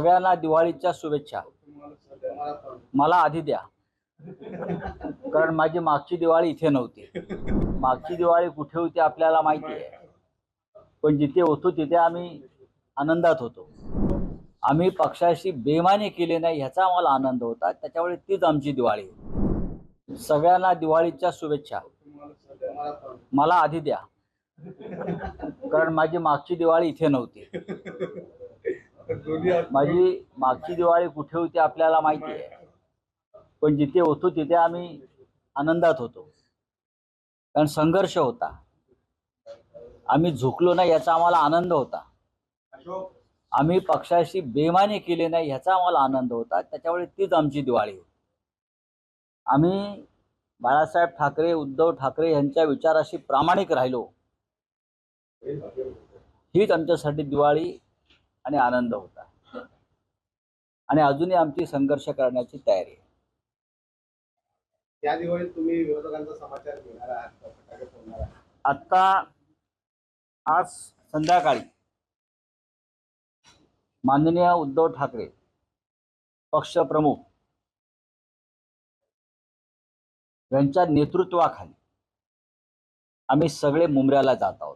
सगळ्यांना दिवाळीच्या शुभेच्छा. मला आधी द्या. कारण माझी मागची दिवाळी इथे नव्हती. मागची दिवाळी कुठे होती आपल्याला माहिती आहे. पण जिथे होतो तिथे आम्ही आनंदात होतो. आम्ही पक्षाशी बेमानी केली नाही ह्याचा आम्हाला आनंद होता. त्याच्यामुळे तीच आमची दिवाळी. सगळ्यांना दिवाळीच्या शुभेच्छा. मला आधी द्या. कारण माझी मागची दिवाळी इथे नव्हती. माझी मागची दिवाळी कुठे होती आपल्याला माहिती आहे. पण जिथे होतो तिथे आम्ही आनंदात होतो. कारण संघर्ष होता. आम्ही झुकलो नाही याचा आम्हाला आनंद होता. आम्ही पक्षाशी बेमानी केली नाही ह्याचा आम्हाला आनंद होता. त्याच्यामुळे तीच आमची दिवाळी होती. आम्ही बाळासाहेब ठाकरे उद्धव ठाकरे यांच्या विचाराशी प्रामाणिक राहिलो. हीच आमच्यासाठी दिवाळी आणि आनंद होता. आणि अजूनही आमची संघर्ष करण्याची तयारी आहे. या दिवाळीत तुम्ही विरोधकांचा समाचार घेणार आहात आत्ता आज संध्याकाळी माननीय उद्धव ठाकरे पक्षप्रमुख यांच्या नेतृत्वाखाली आम्ही सगळे मुंबऱ्याला जात आहोत.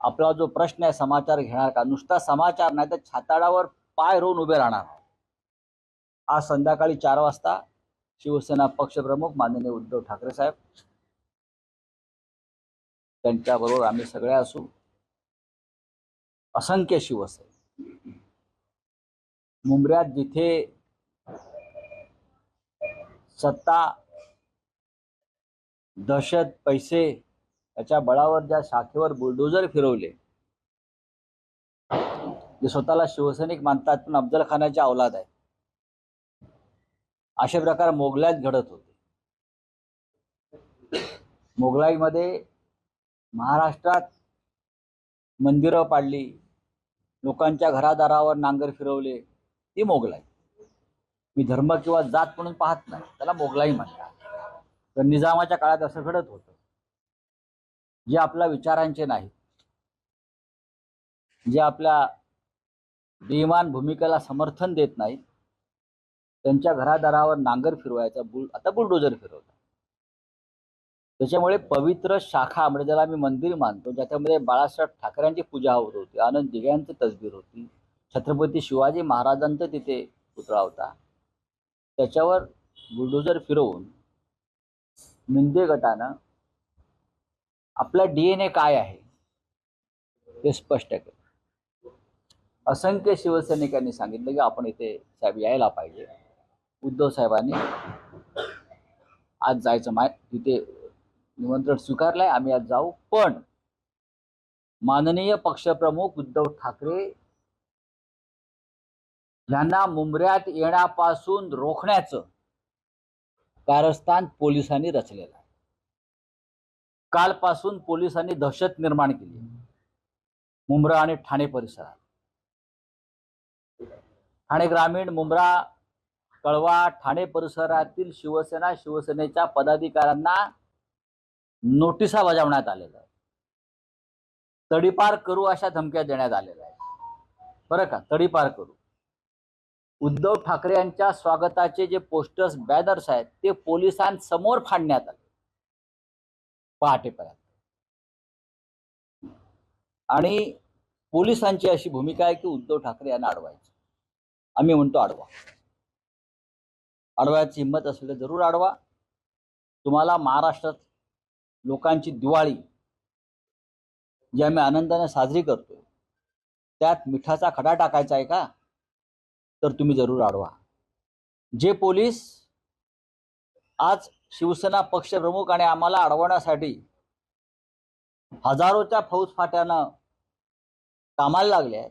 आपला जो प्रश्न आहे समाचार घेणार का? नुसता समाचार नाही तर छाताडावर पाय रोवून उभे राहणार. आज संध्याकाळी चार वाजता शिवसेना पक्षप्रमुख माननीय उद्धव ठाकरे साहेब. त्यांच्याबरोबर आम्ही सगळे असू. असंख्य शिवसैनिक मुंबऱ्यात जिथे सत्ता दहशत पैसे त्याच्या बळावर ज्या शाखेवर बुलडोजर फिरवले जे स्वतःला शिवसैनिक मानतात पण अफजल खानाच्या अवलाद आहे असे प्रकार मोगलाईत घडत होते. मोगलाईमध्ये महाराष्ट्रात मंदिरं पाडली लोकांच्या घरादारावर नांगर फिरवले ती मोगलाई. मी धर्म किंवा जात म्हणून पाहत नाही त्याला मोगलाई म्हणतात. तर निजामाच्या काळात असं घडत होतं. जे आपल्या विचारांचे नाहीत जे आपल्या बेमान भूमिकेला समर्थन देत नाहीत. त्यांच्या घरादारावर नांगर फिरवायचा बुल आता बुलडोजर फिरवतात. त्याच्यामुळे पवित्र शाखा म्हणजे ज्याला आम्ही मंदिर मानतो ज्याच्यामध्ये बाळासाहेब ठाकरेंची पूजा होत होती आनंद दिघ्यांची तसबीर होती छत्रपती शिवाजी महाराजांचा तिथे पुतळा होता. त्याच्यावर बुलडोजर फिरवून मिंदे गटानं आपला डीएनए काय आहे? ते स्पष्ट केलं. असंख्य शिवसैनिकांनी सांगितलं की आपण इथे साहेब यायला पाहिजे. उद्धव साहेबांनी आज जायचं माय तिथे निमंत्रण स्वीकारलंय आम्ही आज जाऊ. पण माननीय पक्षप्रमुख उद्धव ठाकरे यांना मुंबऱ्यात येण्यापासून रोखण्याचं कारस्थान पोलिसांनी रचलेलं आहे. कालपासून पोलिसांनी दहशत निर्माण केली मुंब्रा आणि ठाणे परिसरात. ठाणे ग्रामीण मुंब्रा कळवा ठाणे परिसरातील शिवसेना शिवसेनेच्या पदाधिकाऱ्यांना नोटिसा बजावण्यात आलेल्या आहे तडीपार करू अशा धमक्या देण्यात आलेल्या आहेत. बरं का? तडीपार करू. उद्धव ठाकरे यांच्या स्वागताचे जे पोस्टर्स बॅनर्स आहेत ते पोलिसांसमोर फाडण्यात आले. पहाटेपर्यंत. आणि पोलिसांची अशी भूमिका आहे की उद्धव ठाकरे यांना अडवायचं. आम्ही म्हणतो अडवा. अडवायची हिंमत असेल तर जरूर अडवा. तुम्हाला महाराष्ट्रात लोकांची दिवाळी जी आम्ही आनंदाने साजरी करतोय त्यात मिठाचा खडा टाकायचा आहे का? तर तुम्ही जरूर अडवा. जे पोलीस आज शिवसेना पक्षप्रमुख आणि आम्हाला अडवण्यासाठी हजारोच्या फौजफाट्यानं कामाला लागले आहेत.